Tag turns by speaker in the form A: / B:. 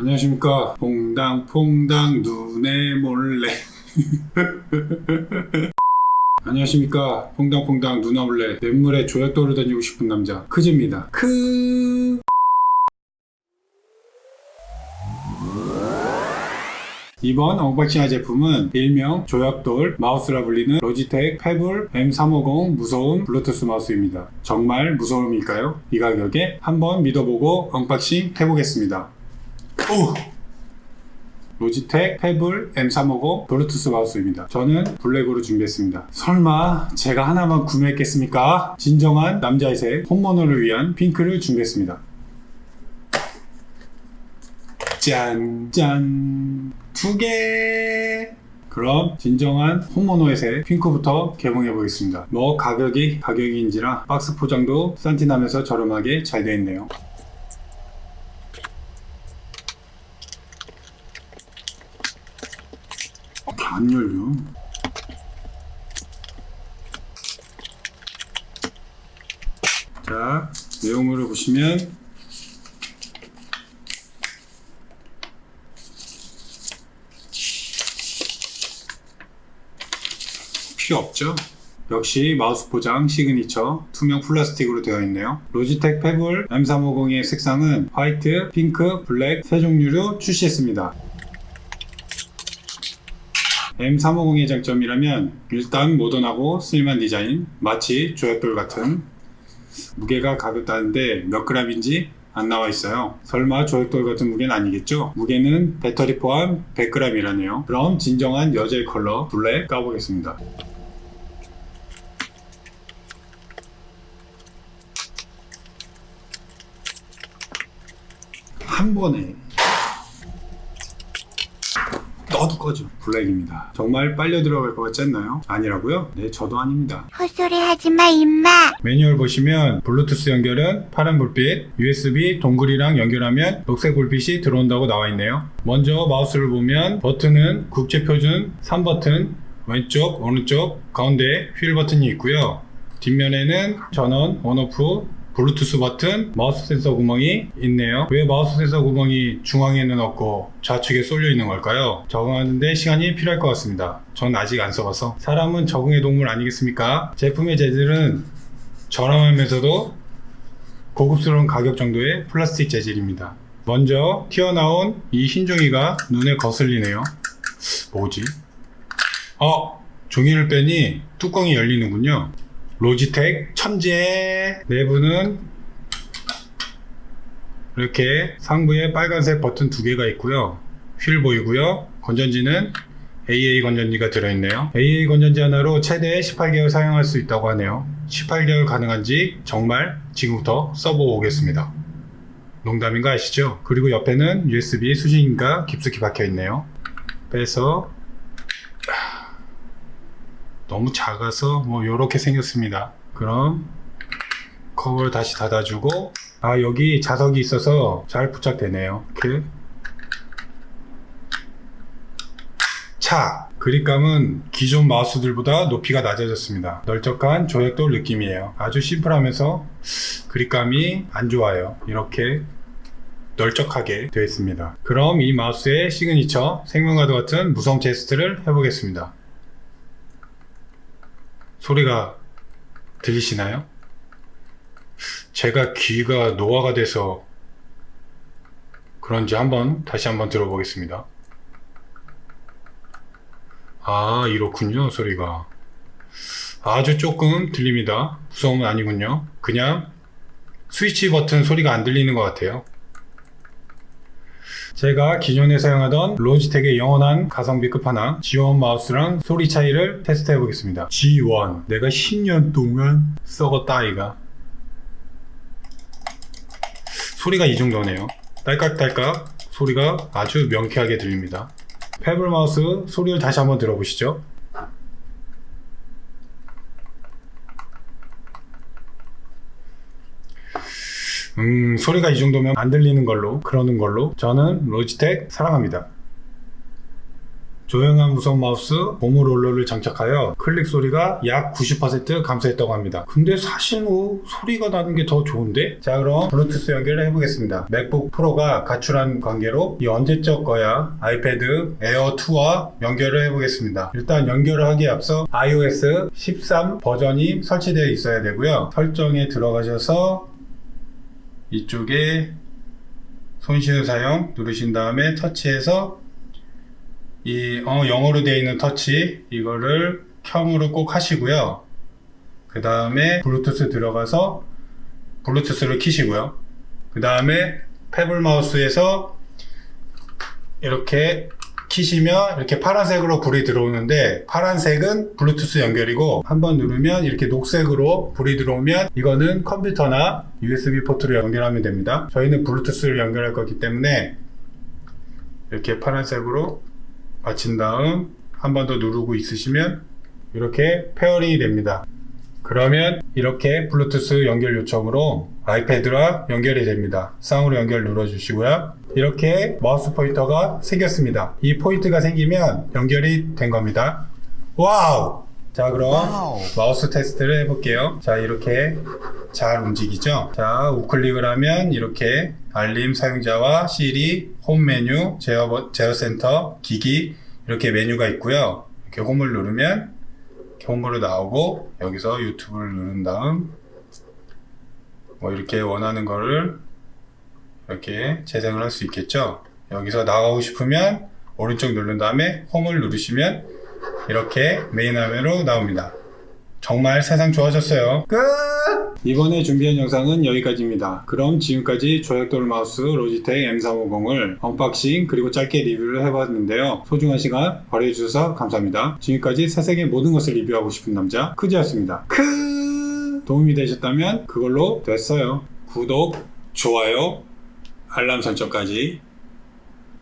A: 안녕하십니까 퐁당 퐁당 눈에 몰래 안녕하십니까 퐁당퐁당 누나 몰래 냇물에 조약 돌을 던지고 싶은 남자 크즈입니다 크 이번 언박싱할 제품은 일명 조약돌 마우스라 불리는 로지텍 페블 M350 무서운 블루투스 마우스입니다. 정말 무서움일까요? 이 가격에 한번 믿어보고 언박싱 해보겠습니다. 오! 로지텍 페블 M350 블루투스 마우스입니다. 저는 블랙으로 준비했습니다. 설마 제가 하나만 구매했겠습니까? 진정한 남자의 색 홈모노를 위한 핑크를 준비했습니다. 짠, 짠. 두 개. 그럼 진정한 홈모노의 색 핑크부터 개봉해 보겠습니다. 뭐 가격이 가격인지라 박스 포장도 산티나면서 저렴하게 잘 되어 있네요. 안 열려. 자, 내용물을 보시면 필요 없죠. 역시 마우스 포장 시그니처 투명 플라스틱으로 되어 있네요. 로지텍 페블 M350의 색상은 화이트, 핑크, 블랙 세 종류로 출시했습니다. M350의 장점이라면 일단 모던하고 슬림한 디자인, 마치 조약돌 같은 무게가 가볍다는데 몇 g인지 안 나와 있어요. 설마 조약돌 같은 무게는 아니겠죠? 무게는 배터리 포함 100g이라네요. 그럼 진정한 여자의 컬러 블랙 까보겠습니다. 한 번에 꺼져 블랙입니다 정말 빨려 들어갈 것 같지 않나요? 아니라고요? 네 저도 아닙니다
B: 헛소리 하지 마, 임마.
A: 매뉴얼 보시면 블루투스 연결은 파란 불빛, USB 동글이랑 연결하면 녹색 불빛이 들어온다고 나와 있네요. 먼저 마우스를 보면 버튼은 국제 표준 3버튼, 왼쪽, 오른쪽, 가운데 휠 버튼이 있고요. 뒷면에는 전원, 온오프, 블루투스 버튼, 마우스 센서 구멍이 있네요. 왜 마우스 센서 구멍이 중앙에는 없고 좌측에 쏠려 있는 걸까요? 적응하는데 시간이 필요할 것 같습니다. 전 아직 안 써봐서. 사람은 적응의 동물 아니겠습니까? 제품의 재질은 저렴하면서도 고급스러운 가격 정도의 플라스틱 재질입니다. 먼저 튀어나온 이 흰 종이가 눈에 거슬리네요. 뭐지? 어! 종이를 빼니 뚜껑이 열리는군요. 로지텍 천재! 내부는 이렇게 상부에 빨간색 버튼 두 개가 있고요. 휠 보이고요. 건전지는 AA 건전지가 들어있네요. AA 건전지 하나로 최대 18개월 사용할 수 있다고 하네요. 18개월 가능한지 정말 지금부터 써보고 오겠습니다. 농담인 거 아시죠? 그리고 옆에는 USB 수신기가 깊숙이 박혀 있네요. 빼서 너무 작아서 뭐 이렇게 생겼습니다. 그럼 커버를 다시 닫아주고 아 여기 자석이 있어서 잘 부착되네요. 이렇게 차 그립감은 기존 마우스들보다 높이가 낮아졌습니다. 널쩍한 조약돌 느낌이에요. 아주 심플하면서 그립감이 안 좋아요. 이렇게 널쩍하게 되어 있습니다. 그럼 이 마우스의 시그니처 생명과도 같은 무성 테스트를 해보겠습니다. 소리가 들리시나요? 제가 귀가 노화가 돼서 그런지 한번 다시 한번 들어보겠습니다. 아, 이렇군요, 소리가. 아주 조금 들립니다. 무서움은 아니군요. 그냥 스위치 버튼 소리가 안 들리는 것 같아요. 제가 기존에 사용하던 로지텍의 영원한 가성비 끝판왕 G1 마우스랑 소리 차이를 테스트 해 보겠습니다. G1 내가 10년 동안 썩었다 아이가 소리가 이 정도네요. 딸깍딸깍 소리가 아주 명쾌하게 들립니다. 페블 마우스 소리를 다시 한번 들어보시죠. 음, 소리가 이 정도면 안 들리는 걸로, 그러는 걸로, 저는 로지텍 사랑합니다. 조용한 무선 마우스 고무 롤러를 장착하여 클릭 소리가 약 90% 감소했다고 합니다. 근데 사실 뭐 소리가 나는 게 더 좋은데? 자 그럼 블루투스 연결을 해보겠습니다. 맥북 프로가 가출한 관계로 이 언제적 거야 아이패드 에어 2와 연결을 해보겠습니다. 일단 연결을 하기에 앞서 iOS 13 버전이 설치되어 있어야 되고요. 설정에 들어가셔서 이쪽에 손쉬운 사용 누르신 다음에 터치해서 이 어, 영어로 되어 있는 터치 이거를 켬으로 꼭 하시고요. 그 다음에 블루투스 들어가서 블루투스를 키시고요. 그 다음에 패블 마우스에서 이렇게 키시면 이렇게 파란색으로 불이 들어오는데 파란색은 블루투스 연결이고 한번 누르면 이렇게 녹색으로 불이 들어오면 이거는 컴퓨터나 USB 포트로 연결하면 됩니다. 저희는 블루투스를 연결할 거기 때문에 이렇게 파란색으로 마친 다음 한 번 더 누르고 있으시면 이렇게 페어링이 됩니다. 그러면 이렇게 블루투스 연결 요청으로 아이패드와 연결이 됩니다. 쌍으로 연결 눌러주시고요. 이렇게 마우스 포인터가 생겼습니다. 이 포인트가 생기면 연결이 된 겁니다. 와우! 자 그럼 마우스 테스트를 해볼게요. 자 이렇게 잘 움직이죠? 자 우클릭을 하면 이렇게 알림 사용자와 시리, 홈 메뉴, 제어, 제어 센터, 기기 이렇게 메뉴가 있고요. 이렇게 홈을 누르면 홈으로 나오고 여기서 유튜브를 누른 다음 뭐 이렇게 원하는 거를 이렇게 재생을 할 수 있겠죠. 여기서 나가고 싶으면 오른쪽 누른 다음에 홈을 누르시면 이렇게 메인 화면으로 나옵니다. 정말 세상 좋아졌어요. 끝! 이번에 준비한 영상은 여기까지입니다. 그럼 지금까지 조약돌 마우스 로지텍 M350을 언박싱 그리고 짧게 리뷰를 해봤는데요. 소중한 시간 발휘해주셔서 감사합니다. 지금까지 세상의 모든 것을 리뷰하고 싶은 남자 크지였습니다. 크! 도움이 되셨다면 그걸로 됐어요. 구독, 좋아요, 알람 설정까지